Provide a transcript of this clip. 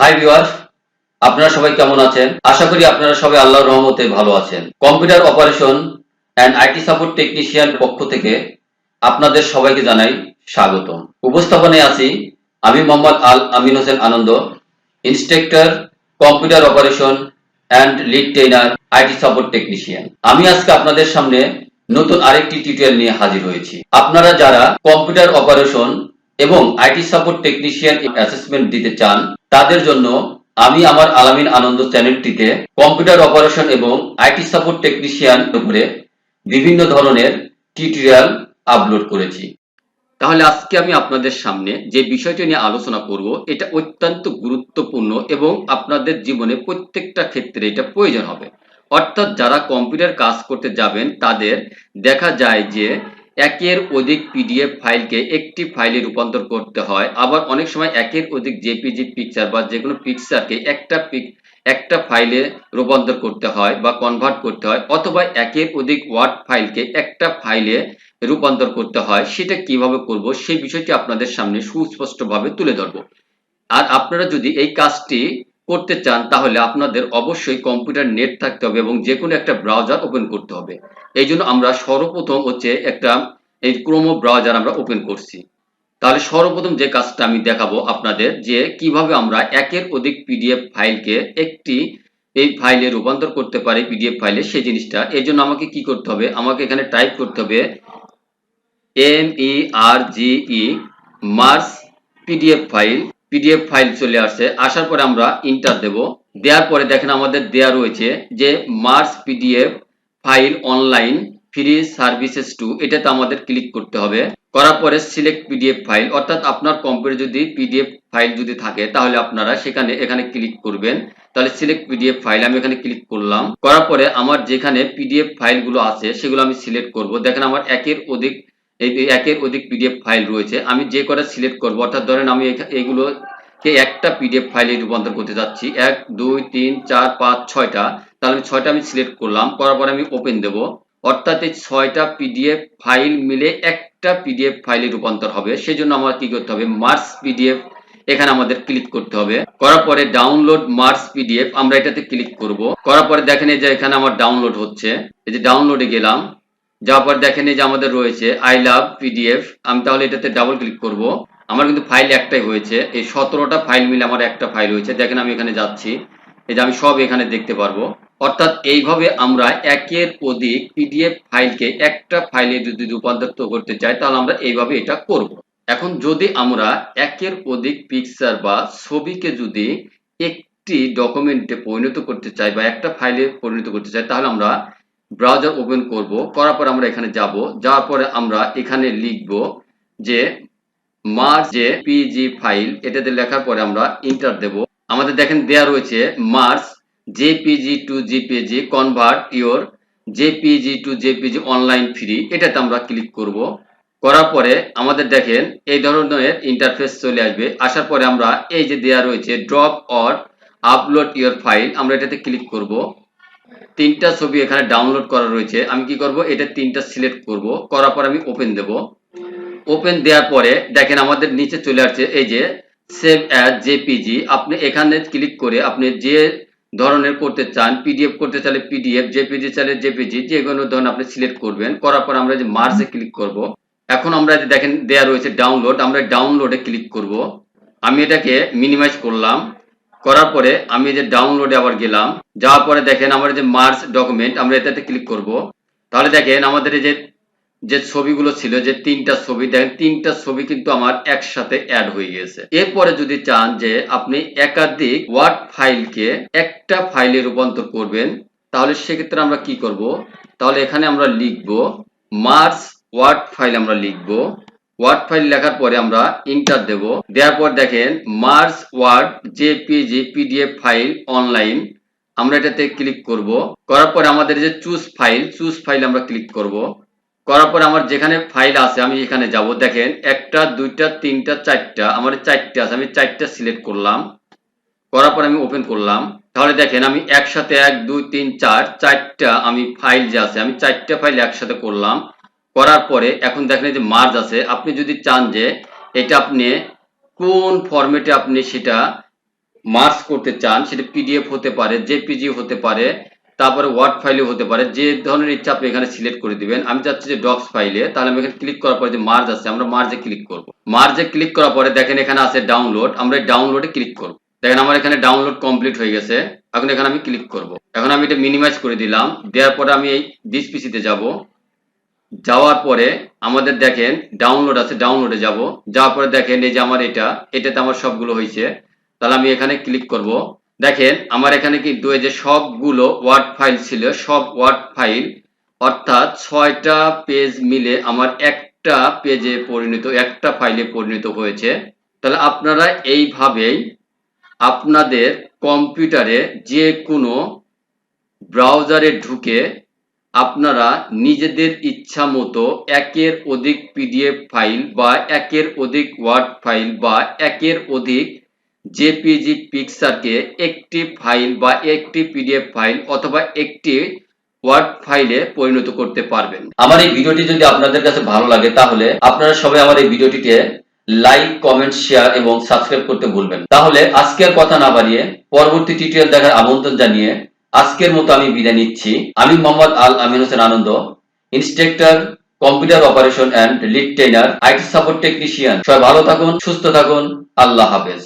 Hi viewers, আপনারা সবাই কেমন আছেন? আশা করি আপনারা সবাই আল্লাহর রহমতে ভালো আছেন। Computer operation and IT support technician পক্ষ থেকে আপনাদের সবাইকে জানাই স্বাগত উপস্থাপনায় আছি আমি Mohammad Al Amin Hossain Anand, instructor, computer operation and lead trainer IT support technician. আমি আজকে আপনাদের সামনে নতুন আরেকটি টিউটোরিয়াল নিয়ে হাজির হয়েছি। আপনারা যারা কম্পিউটার অপারেশন এবং আইটি সাপোর্ট টেকনিশিয়ান অ্যাসেসমেন্ট দিতে চান, তাদের জন্য আমি আমার আলামিন আনন্দ চ্যানেলটিতে কম্পিউটার অপারেশন এবং আইটি সাপোর্ট টেকনিশিয়ান উপরে বিভিন্ন ধরনের টিউটোরিয়াল আপলোড করেছি। তাহলে আজকে আমি আপনাদের সামনে যে বিষয়টি নিয়ে আলোচনা করব, এটা অত্যন্ত গুরুত্বপূর্ণ এবং আপনাদের জীবনে প্রত্যেকটা ক্ষেত্রে এটা প্রয়োজন হবে। অর্থাৎ যারা কম্পিউটার কাজ করতে যাবেন, তাদের দেখা যায় যে একের অধিক পিডিএফ ফাইলকে একটি ফাইলে রূপান্তর করতে হয়। আবার অনেক সময় একের অধিক জেপিজি পিকচার বা যে কোনো পিকচারকে একটা পিক একটা ফাইলে রূপান্তর করতে হয় বা কনভার্ট করতে হয় অথবা একের অধিক ওয়ার্ড ফাইলকে একটা ফাইলে রূপান্তর করতে হয়। সেটা কীভাবে করব সেই বিষয়টি আপনাদের সামনে সুস্পষ্টভাবে তুলে ধরব। আর আপনারা যদি এই কাজটি করতে চান, তাহলে আপনাদের অবশ্যই কম্পিউটার নেট থাকতে হবে এবং যে কোনো একটা ব্রাউজার ওপেন করতে হবে। এই জন্য আমরা সর্বপ্রথম হচ্ছে একটা, এই ক্রোমো ব্রাউজার আমরা ওপেন করছি। তাহলে সর্বপ্রথম যে কাজটা আমি দেখাবো আপনাদের, যে কীভাবে আমরা একের অধিক পিডিএফ ফাইলকে একটি, এই ফাইলে রূপান্তর করতে পারি পিডিএফ ফাইলে সেই জিনিসটা। এই জন্য আমাকে কি করতে হবে? আমাকে এখানে টাইপ করতে হবে M E R G E merge PDF file PDF file চলে আসছে। আসার পরে আমরা ইন্টার দেব। দেওয়ার পরে দেখেন আমাদের দেয়া রয়েছে যে merge PDF file online free services to এটাতে আমাদের ক্লিক করতে হবে। করার পরে সিলেক্ট পিডিএফ ফাইল অর্থাৎ আপনার কম্পিউটার যদি পিডিএফ ফাইল যদি থাকে, তাহলে আপনারা সেখানে, এখানে ক্লিক করবেন। তাহলে সিলেক্ট পিডিএফ ফাইল আমি এখানে ক্লিক করলাম। করার পরে আমার যেখানে পিডিএফ ফাইলগুলো আছে, সেগুলো আমি সিলেক্ট করব। দেখেন আমার একের অধিক এই একের অধিক পিডিএফ ফাইল রয়েছে, আমি যে কটা সিলেক্ট করব, অর্থাৎ ধরেন আমি এগুলোকে একটা পিডিএফ ফাইলে রূপান্তর করতে যাচ্ছি, এক, দুই, তিন, চার, পাঁচ, ছয়টা, তাহলে আমি ছয়টা আমি সিলেক্ট করলাম, করার পরে আমি ওপেন দেব, অর্থাৎ এই ছয়টা পিডিএফ ফাইল মিলে একটা পিডিএফ ফাইলে রূপান্তর হবে সেই জন্য আমার কি করতে হবে মার্স পিডিএফ এখানে আমাদের ক্লিক করতে হবে, করার পরে ডাউনলোড মার্স পিডিএফ আমরা এটাতে ক্লিক করব, করার পরে দেখেন এই যে এখানে আমার ডাউনলোড হচ্ছে, এই যে ডাউনলোডে গেলাম যাওয়ার পর দেখেন এই যে আমাদের রয়েছে আই লাভ পিডিএফ আমি তাহলে এটাতে ডাবল ক্লিক করব। আমার কিন্তু ফাইল একটাই হয়েছে, এই সতেরোটা ফাইল মিলে আমার একটা ফাইল হয়েছে। দেখেন আমি এখানে যাচ্ছি, এই যে আমি সব এখানে দেখতে পারব। অর্থাৎ এইভাবে আমরা একের অধিক পিডিএফ ফাইলকে একটা ফাইলে যদি রূপান্তরিত করতে চাই, তাহলে আমরা এইভাবে এটা করব। এখন যদি আমরা একের অধিক পিকচার বা ছবিকে যদি একটি ডকুমেন্টে পরিণত করতে চাই বা একটা ফাইলে পরিণত করতে চাই, তাহলে আমরা ব্রাউজার ওপেন করব, করার পর আমরা এখানে যাব, যাওয়ার পরে আমরা এখানে লিখব যে মার্জ যে পিজি ফাইল এটাতে লেখার পরে আমরা ইন্টার দেব। আমাদের দেখেন দেয়া রয়েছে merge JPG to JPG convert your JPG to JPG online free এটাতে আমরা ক্লিক করব। করার পরে আমাদের দেখেন এই ধরনের ইন্টারফেস চলে আসবে। আসার পরে আমরা এই যে দেয়া রয়েছে drop or upload your file আমরা এটাতে ক্লিক করব। তিনটা ছবি এখানে ডাউনলোড করা রয়েছে। আমি কি করব? এটা তিনটা সিলেক্ট করব। করার পর আমি ওপেন দেব। ওপেন দেওয়ার পরে দেখেন আমাদের নিচে চলে আসছে এই যে সেভ অ্যাজ জেপিজি আপনি এখানে ক্লিক করে আপনি যে ধরনের করতে চান পিডিএফ করতে চাইলে পিডিএফ জেপিজি চাইলে জেপিজি যে কোনো ধরনের আপনি সিলেক্ট করবেন। করার পর আমরা যে মার্সে ক্লিক করব। এখন আমরা যে দেখেন দেয়া রয়েছে ডাউনলোড আমরা ডাউনলোডে ক্লিক করব। আমি এটাকে মিনিমাইজ করলাম। করার পরে আমি যে ডাউনলোডে আবার গেলাম, যাওয়ার পরে দেখেন আমার যে মার্চ ডকুমেন্ট আমরা এটাতে ক্লিক করব। তাহলে দেখেন আমাদের যে যে ছবিগুলো ছিল, যে তিনটা ছবি, দেখেন তিনটা ছবি কিন্তু আমার একসাথে অ্যাড হয়ে গেছে এরপরে যদি চান যে আপনি একাধিক ওয়ার্ড ফাইলকে একটা ফাইলে রূপান্তর করবেন, তাহলে সেক্ষেত্রে আমরা কি করব? তাহলে এখানে আমরা লিখব মার্চ ওয়ার্ড ফাইল আমরা লিখব। ওয়ার্ড ফাইল লেখার পরে আমরা ইন্টার দেব। দেওয়ার পর দেখেন merge word JPG PDF file online আমরা এটাতে ক্লিক করব। করার পরে আমাদের যে চুজ ফাইল চুজ ফাইল আমরা ক্লিক করব। করার পর আমার যেখানে ফাইল আছে, আমি এখানে যাব। দেখেন, একটা, দুইটা, তিনটা, চারটা, আমার চারটা আছে, আমি চারটা সিলেক্ট করলাম। করার পর আমি ওপেন করলাম। তাহলে দেখেন, আমি একসাথে এক, দুই, তিন, চার, চারটা আমি ফাইল যে আছে, আমি চারটা ফাইল একসাথে করলাম। করার পরে এখন দেখেন যে মার্জ আছে, আপনি যদি চান যে এটা আপনি কোন ফরম্যাটে আপনি সেটা মার্চ করতে চান, সেটা পিডিএফ হতে পারে জেপিজি হতে পারে, তারপরে ওয়ার্ড ফাইলে হতে পারে, যে ধরনের ইচ্ছা আপনি এখানে সিলেক্ট করে দিবেন। আমি চাচ্ছি যে ডক্স ফাইলে তাহলে আমি এখানে ক্লিক করার পরে যে মার্জ আছে, আমরা মার্জে ক্লিক করব। মার্জে ক্লিক করার পরে দেখেন এখানে আছে ডাউনলোড আমরা ডাউনলোডে ক্লিক করব। দেখেন আমার এখানে ডাউনলোড কমপ্লিট হয়ে গেছে, এখন এখানে আমি ক্লিক করব। এখন আমি এটা মিনিমাইজ করে দিলাম, দেওয়ার পরে আমি এই ডিস পিসিতে যাব। যাওয়ার পরে আমাদের দেখেন ডাউনলোড আছে ডাউনলোডে যাব। যাওয়ার পরে দেখেন এই যে আমার এটা, এটাতে আমার সবগুলো হয়েছে। তাহলে আমি এখানে ক্লিক করব। দেখেন আমার এখানে কিন্তু এই যে সবগুলো ওয়ার্ড ফাইল ছিল, সব ওয়ার্ড ফাইল অর্থাৎ ছয়টা পেজ মিলে আমার একটা পেজে পরিণত, একটা ফাইলে পরিণত হয়েছে। তাহলে আপনারা এইভাবেই আপনাদের কম্পিউটারে যে কোনো ব্রাউজারে ঢুকে আপনারা নিজেদের ইচ্ছা মতো একের অধিক পিডিএফ ফাইল বা একের অধিক ওয়ার্ড ফাইল বা একের অধিক জেপিজি পিকচারকে একটি ফাইল বা একটি পিডিএফ ফাইল অথবা একটি ওয়ার্ড ফাইলে পরিণত করতে পারবেন। আমার এই ভিডিওটি যদি আপনাদের কাছে ভালো লাগে তাহলে আপনারা সবাই আমার এই ভিডিওটিতে লাইক, কমেন্ট, শেয়ার এবং সাবস্ক্রাইব করতে ভুলবেন তাহলে আজকের কথা না বাড়িয়ে পরবর্তী টিউটোরিয়াল দেখার আমন্ত্রণ জানিয়ে আজকের মতো আমি বিদায় নিচ্ছি। আমি Mohammad Al Amin Hossain Anand, instructor, computer operation and lead trainer IT support technician. সবাই ভালো থাকুন, সুস্থ থাকুন। আল্লাহ হাফেজ।